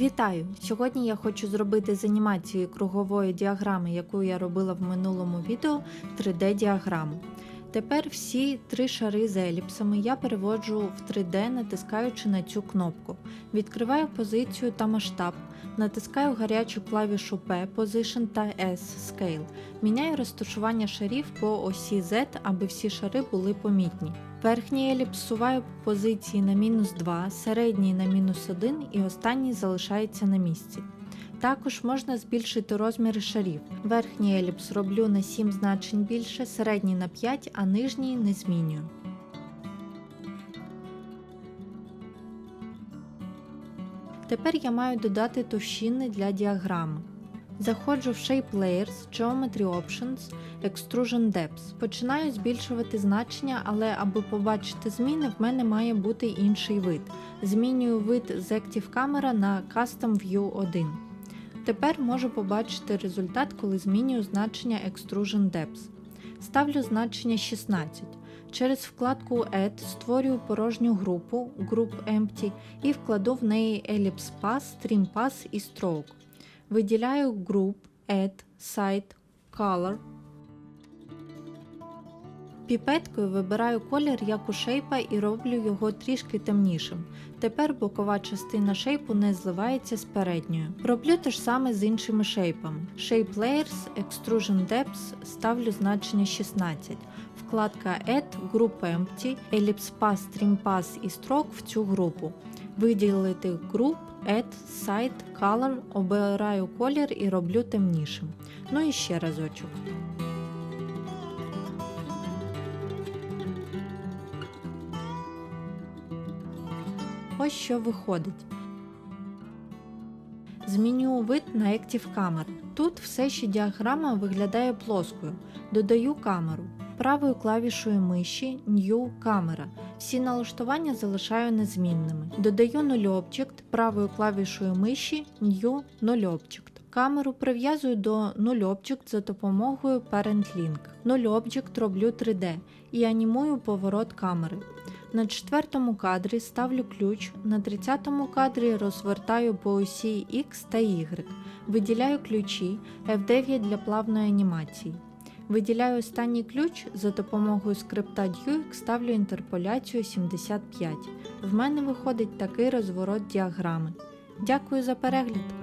Вітаю! Сьогодні я хочу зробити з анімації кругової діаграми, яку я робила в минулому відео, 3D-діаграму. Тепер всі три шари з еліпсами я переводжу в 3D, натискаючи на цю кнопку. Відкриваю позицію та масштаб, натискаю гарячу клавішу P Position та S Scale. Міняю розташування шарів по осі Z, аби всі шари були помітні. Верхній еліпс суваю по позиції на мінус 2, середній на мінус 1 і останній залишається на місці. Також можна збільшити розміри шарів. Верхній еліпс роблю на 7 значень більше, середній на 5, а нижній не змінюю. Тепер я маю додати товщини для діаграми. Заходжу в Shape Layers, Geometry Options, Extrusion Depth. Починаю збільшувати значення, але аби побачити зміни, в мене має бути інший вид. Змінюю вид з Active Camera на Custom View 1. Тепер можу побачити результат, коли змінюю значення Extrusion Depth. Ставлю значення 16. Через вкладку Add створюю порожню групу Group Empty і вкладу в неї Ellipse Pass, Stream Pass і Stroke. Виділяю Group, Add, Site, Color. Піпеткою вибираю колір як у шейпа і роблю його трішки темнішим. Тепер бокова частина шейпу не зливається з передньою. Роблю те ж саме з іншими шейпами. Shape Layers, Extrusion Depth ставлю значення 16. Вкладка Add, Group Empty, Ellipse Pass, Trim Pass і Stroke в цю групу. Виділити Group, Add, Site, Color, обираю колір і роблю темнішим. Ну і ще разочок. Ось що виходить. Змінюю вид на Active Camera. Тут все ще діаграма виглядає плоскою. Додаю камеру. Правою клавішою миші New Camera. Всі налаштування залишаю незмінними. Додаю Null Object правою клавішою миші New Null Object. Камеру прив'язую до Null Object за допомогою Parent Link. Null Object роблю 3D і анімую поворот камери. На четвертому кадрі ставлю ключ, на 30-му кадрі розвертаю по осі X та Y. Виділяю ключі F9 для плавної анімації. Виділяю останній ключ за допомогою скрипта Duix ставлю інтерполяцію 75. В мене виходить такий розворот діаграми. Дякую за перегляд!